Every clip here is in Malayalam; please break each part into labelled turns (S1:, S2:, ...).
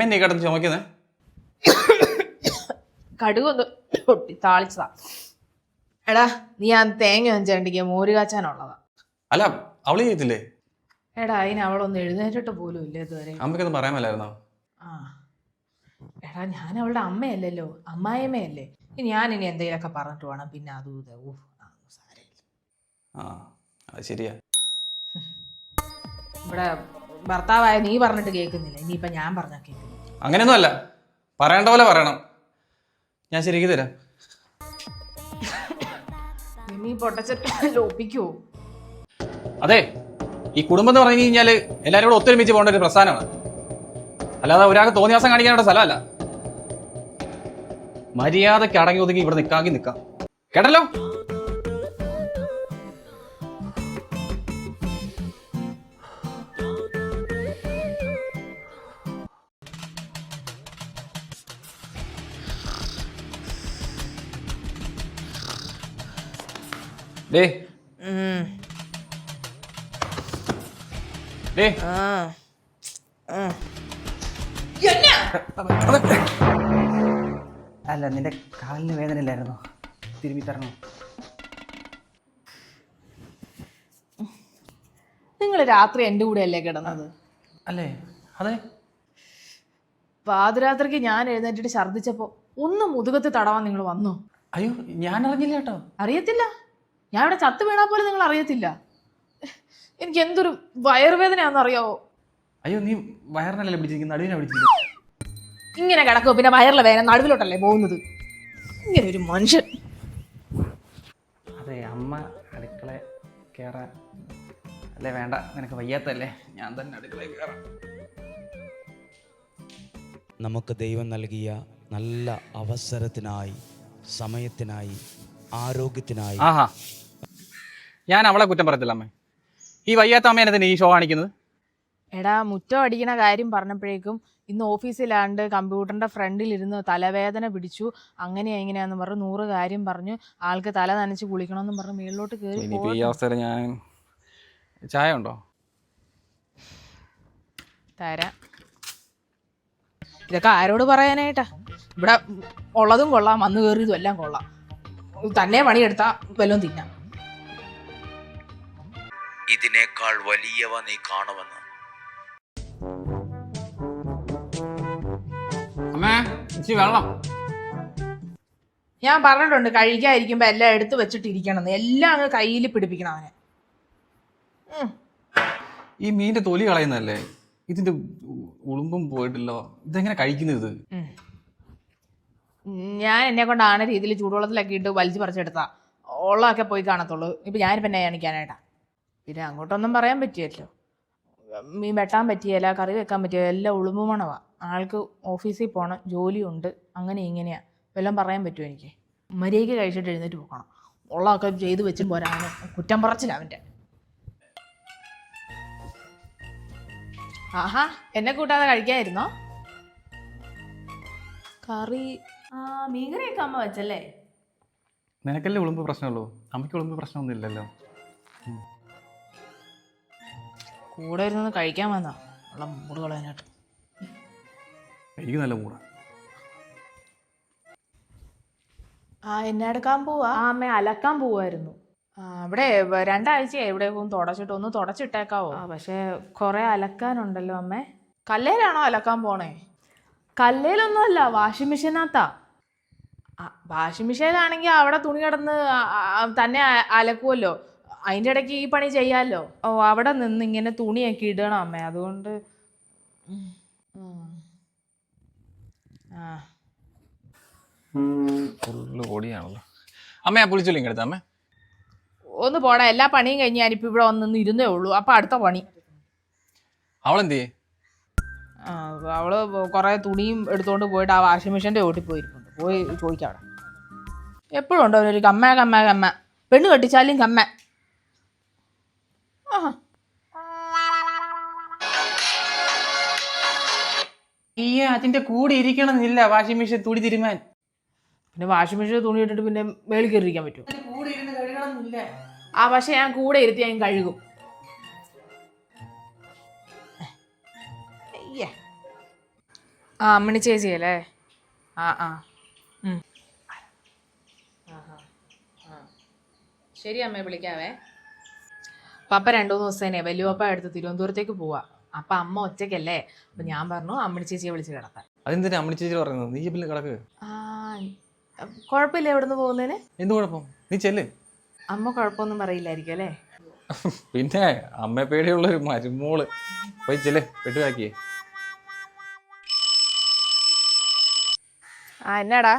S1: അമ്മ എന്നെ കിടന്ന് ചുമക്കുന്നേ
S2: കടുകൊന്ന് പൊട്ടി താളിച്ചതാ. എടാ നീ ആ തേങ്ങ വെച്ചണ്ടിക്ക് മോര് കാച്ചാനുള്ളതാ.
S1: അല്ല അവൾ ചെയ്തില്ലേ?
S2: എടാ അതിന് അവളൊന്ന് എഴുന്നേറ്റിട്ട് പോലും ഇല്ല ഇതുവരെ.
S1: അമ്മയ്ക്കൊന്നും പറയാൻ മേലായിരുന്നോ?
S2: ആ. എടാ ഞാൻ അവളുടെ അമ്മയല്ലല്ലോ അമ്മായിയമ്മയല്ലേ. ഇനി ഞാൻ ഇനി എന്തെങ്കിലുമൊക്കെ പറഞ്ഞിട്ട് വേണം പിന്നെ അതും ഇത്. ഊ ആ, സാരമില്ല.
S1: ആ അത് ശരിയാ.
S2: ഇവിടെ ഭർത്താവായ നീ പറഞ്ഞിട്ട് കേൾക്കുന്നില്ല. ഇനിയിപ്പം ഞാൻ പറഞ്ഞാൽ കേൾക്കുന്നു
S1: അങ്ങനെയൊന്നും അല്ല പറയേണ്ട പോലെ പറയണം. ഞാൻ ശരിക്ക് തരാം.
S2: നീ
S1: അതെ ഈ കുടുംബം എന്ന് പറഞ്ഞു കഴിഞ്ഞാൽ എല്ലാവരും കൂടെ ഒത്തൊരുമിച്ച് പോകേണ്ട ഒരു പ്രസ്ഥാനമാണ്. അല്ലാതെ ഒരാൾക്ക് തോന്നിയാസം കാണിക്കാനുള്ള സ്ഥലമല്ല. മര്യാദയ്ക്ക് അടങ്ങി ഒതുങ്ങി ഇവിടെ നിൽക്കാമെങ്കിൽ നിൽക്കാം കേട്ടല്ലോ? ഡേ ഡേ
S3: അല്ല നിന്റെ കാലിന് വേദന ഇല്ലായിരുന്നു? തിരുമ്പി തരണോ?
S2: നിങ്ങൾ രാത്രി എന്റെ കൂടെ അല്ലേ കിടന്നത്?
S1: അല്ലേ? അതെ.
S2: പാതിരാത്രിക്ക് ഞാൻ എഴുന്നേറ്റിട്ട് ഛർദിച്ചപ്പോ ഒന്ന് മുതുകത്ത് തടവാൻ നിങ്ങൾ വന്നു?
S1: അയ്യോ ഞാൻ അറിഞ്ഞില്ല കേട്ടോ.
S2: അറിയത്തില്ല. ഞാൻ ഇവിടെ ചത്ത് വീണാ പോലും നിങ്ങൾ അറിയത്തില്ല. എനിക്ക് എന്തൊരു വയറുവേദനയാണെന്ന് അറിയാവോ?
S1: അയ്യോ നീ വയറിനല്ലേ പിടിച്ചിരിക്കുന്നത്? നടുവിനെ പിടിച്ചിരിക്കുന്നത്?
S2: ഇങ്ങനെ കിടക്കും പിന്നെ വയറിലെ വേദന നടുവിലോട്ടല്ലേ പോകുന്നത്? ഇങ്ങനെ ഒരു മനുഷ്യൻ.
S1: അതെ അമ്മ അടുക്കള കയറാൻ അല്ലേ വേണ്ട നിനക്ക് വയ്യാത്തല്ലേ ഞാൻ തന്നെ അടുക്കളയിൽ കയറാം
S4: നമുക്ക് ദൈവം നൽകിയ നല്ല അവസരത്തിനായി സമയത്തിനായി ആരോഗ്യത്തിനായി
S1: ആഹാ. ഞാൻ അവളെ കുറ്റം പറയത്തില്ല അമ്മേ. ഈ വയ്യാത്ത അമ്മേനെ തന്നെ ഈ ഷോ കാണിക്കുന്നത്?
S2: എടാ മുറ്റം അടിക്കുന്ന കാര്യം പറഞ്ഞപ്പോഴേക്കും ഇന്ന് ഓഫീസിലാണ്ട് കമ്പ്യൂട്ടറിന്റെ ഫ്രണ്ടിൽ ഇരുന്ന് തലവേദന പിടിച്ചു. അങ്ങനെ എങ്ങനെയാന്ന് പറഞ്ഞു നൂറ് കാര്യം പറഞ്ഞു. ആൾക്ക് തല നനച്ച് കുളിക്കണമെന്നും പറഞ്ഞു മേളിലോട്ട് കയറി
S1: ഇനിയിപ്പോൾ ഈ അവസരം ഞാൻ ചായ ഉണ്ടോ?
S2: തരാ. ഇതൊക്കെ ആരോട് പറയാനായിട്ടാ? ഇവിടെ ഉള്ളതും കൊള്ളാം വന്നു കയറിയതും എല്ലാം കൊള്ളാം. തന്നെ പണിയെടുത്താ വല്ലതും തിന്നാം.
S4: ഇതിനേക്കാൾ വലിയവ നീ കാണുമെന്ന്.
S1: വെള്ളം.
S2: ഞാൻ പറഞ്ഞിട്ടുണ്ട് കഴിക്കാതിരിക്കുമ്പോ എല്ലാം എടുത്തു വെച്ചിട്ടിരിക്കണം എല്ലാം അങ്ങ് കയ്യിൽ പിടിപ്പിക്കണം അവനെ.
S1: ഈ മീന്റെ തൊലി കളയുന്നല്ലേ ഇതിന്റെ ഉളുമ്പും പോയിട്ടില്ലോ. ഇതെങ്ങനെ കഴിക്കുന്നത്? ഇത്
S2: ഞാൻ എന്നെ കൊണ്ട് രീതിയിൽ ചൂടുവെള്ളത്തിലൊക്കെ ഇട്ട് വലിച്ചു പറിച്ചെടുത്താ ഉള്ളതൊക്കെ പോയി കാണത്തുള്ളൂ. ഇപ്പൊ ഞാനിപ്പോ എന്നെ കാണിക്കാനായിട്ടാ. പിന്നെ അങ്ങോട്ടൊന്നും പറയാൻ പറ്റിയല്ലോ. മീൻ വെട്ടാൻ പറ്റിയല്ല കറി വെക്കാൻ പറ്റിയ എല്ലാം ഉളുമ്പുമണവാ ആൾക്ക് ഓഫീസിൽ പോകണം ജോലിയുണ്ട് അങ്ങനെ ഇങ്ങനെയാ. വല്ലതും പറയാൻ പറ്റുമോ എനിക്ക്? മര്യാദയ്ക്ക് കഴിച്ചിട്ട് എഴുന്നേറ്റ് പോകണം. ഉള്ളതൊക്കെ ചെയ്ത് വെച്ച് പോരാ കുറ്റം പറച്ചില്ല അവന്റെ. ആഹാ എന്നെ കൂട്ടാതെ കഴിക്കായിരുന്നോ? കറി ആ മീൻകറിയൊക്കെ അമ്മ വെച്ചല്ലേ?
S1: നിനക്കല്ലേ ഉളുമ്പ് പ്രശ്നമുള്ളൂ? അമ്മയ്ക്ക് ഉളുമ്പ് പ്രശ്നമൊന്നും ഇല്ലല്ലോ.
S2: കൂടെ ഇരുന്ന് കഴിക്കാൻ വന്നാ. ഉള്ള മൂട് കളയാനായിട്ട്.
S1: എനിക്ക് നല്ല മൂടാ.
S2: ആ എന്നെ എടുക്കാൻ പോവാ. ആ അമ്മ അലക്കാൻ പോവായിരുന്നു. ആ ഇവിടെ വ- രണ്ടാഴ്ചയായി ഇവിടെ പോകും തുടച്ചിട്ട് ഒന്ന് തുടച്ചിട്ടേക്കാവോ? ആ പക്ഷേ കുറെ അലക്കാനുണ്ടല്ലോ അമ്മേ. കല്ലേലാണോ അലക്കാൻ പോണേ? കല്ലേലൊന്നും അല്ല വാഷിംഗ് മെഷീനകത്താ. വാഷിംഗ് മെഷീനിലാണെങ്കിൽ അവിടെ തുണി കിടന്ന് ആ- ആ- തന്നെ അ- അലക്കുമല്ലോ അതിന്റെ ഇടയ്ക്ക് ഈ പണി ചെയ്യാമല്ലോ ഓ അവിടെ നിന്ന് ഇങ്ങനെ തുണിയൊക്കെ ഇടണം അമ്മേ. അതുകൊണ്ട്. ആ.
S1: ഫുള്ള് പൊടിയാണല്ലോ. അമ്മ ആ പുളിച്ചൊല്ലിങ് എടുത്ത അമ്മേ.
S2: ഒന്ന് പോടാ എല്ലാ പണിയും കഴിഞ്ഞ് ഞാനിപ്പോൾ ഇവിടെ വന്ന് നിന്ന് ഇരുന്നേ ഉള്ളൂ. അപ്പം അടുത്ത പണി.
S1: അവളെന്ത്
S2: ആ, അവൾ കുറേ തുണിയും എടുത്തോണ്ട് പോയിട്ട് ആ വാഷിംഗ് മെഷീന്റെ ഓട്ടി പോയിരിക്കുന്നു. പോയി ചോദിക്കാം അവിടെ. എപ്പോഴും ഉണ്ടോ ഒരു കമ്മ കമ്മ കമ്മ. പെണ്ണ് കെട്ടിച്ചാലും കമ്മ.
S1: ഈ അതിന്റെ കൂടെ ഇരിക്കണമെന്നില്ല വാഷിംഗ് മെഷീൻ തുണി തിരുമാൻ.
S2: പിന്നെ വാഷിംഗ് മെഷീൻ തുണി ഇട്ടിട്ട് പിന്നെ മേളിൽ കയറിയിരിക്കാൻ പറ്റും. ആ പക്ഷെ ഞാൻ കൂടെ ഇരുത്തി ഞാൻ കഴുകും. ആ അമ്മണി ചേച്ചി അല്ലേ? ആ. ആ. ശരി അമ്മയെ വിളിക്കാവേ. പപ്പ രണ്ടു മൂന്ന് വലിയ വലിയപ്പ എടുത്ത് തിരുവനന്തപുരത്തേക്ക് പോവാ. അപ്പൊ അമ്മ ഒറ്റക്കല്ലേ? അപ്പൊ ഞാൻ പറഞ്ഞു അമ്മിണി ചേച്ചിയെ വിളിച്ച് കിടത്താൻ.
S1: അതെന്തിനാ അമ്മണി ചേച്ചി പറയുന്നത്? നീ പിന്നെ കിടക്ക്.
S2: ആ കുഴപ്പമില്ല എവിടുന്ന് പോകുന്നതിന്?
S1: എന്ത് കുഴപ്പം? നീ ചെല്ല്.
S2: അമ്മ കുഴപ്പമൊന്നും പറയില്ലായിരിക്കും അല്ലേ?
S1: പിന്നെ അമ്മ പേടിയുള്ള ഒരു മരുമോൾ. പോയി ചെല്ല് വെട്ടുവാക്കിയേ
S2: ആ എന്നാടാ?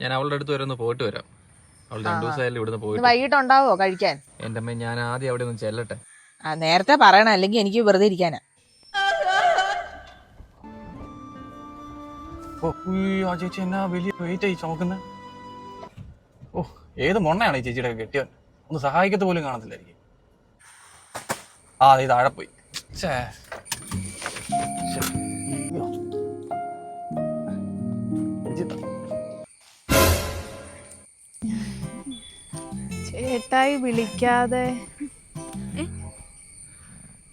S1: ഞാൻ അവളുടെ അടുത്ത് വരെ ഒന്ന് പോയിട്ട് വരാം.
S2: വൈകിട്ട് ഉണ്ടാവോ കഴിക്കാൻ?
S1: എന്റെ അമ്മ ഞാൻ ആദ്യം അവിടെ ഒന്ന് ചെല്ലട്ടെ.
S2: ആ നേരത്തെ പറയണം അല്ലെങ്കിൽ എനിക്ക് വെറുതെ ഇരിക്കാനാ.
S1: ഓ ഉയ്യോ, ആ ചേച്ചി എന്നാ വലിയ വെയിറ്റ് ആയി ഓ ഏത് മൊണ്ണയാണ് ഈ ചേച്ചിയുടെ കെട്ടിയവൻ? ഒന്ന് സഹായിക്കത്ത് പോലും കാണത്തില്ലായിരിക്കും. ആ ഇത് താഴെ പോയി. ഛേ.
S2: ചേട്ടായി വിളിക്കാതെ.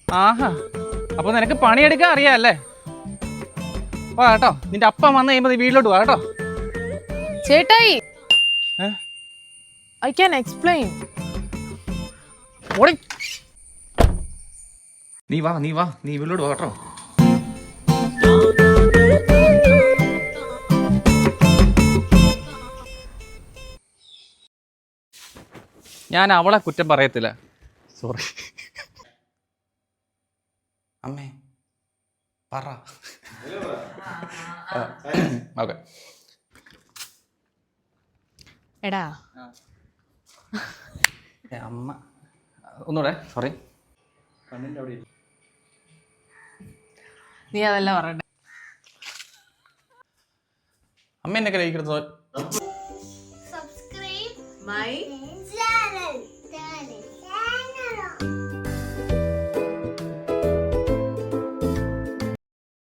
S1: ആഹാ അപ്പൊ നിനക്ക് പണിയെടുക്കാൻ അറിയാല്ലേ? വാ കേട്ടോ നിന്റെ അപ്പ വന്നു കഴിയുമ്പോ നീ വീട്ടിലോട്ട് വാ കേട്ടോ.
S2: ചേട്ടായി? ഐ ക്യാൻ എക്സ്പ്ലെയിൻ
S1: നീ വാ നീ വാ നീ വീട്ടിലോട്ട് വാ കേട്ടോ. ഞാൻ അവളെ കുറ്റം പറയത്തില്ല. സോറി അമ്മേ പറ. ഓക്കെ.
S2: എടാ.
S1: അമ്മ. ഒന്നുകൂടെ സോറി
S2: നീ അതല്ല പറയണ്ട.
S1: അമ്മ എന്നെ കഴിക്കുന്നത്
S5: സബ്സ്ക്രൈബ്
S2: മൈ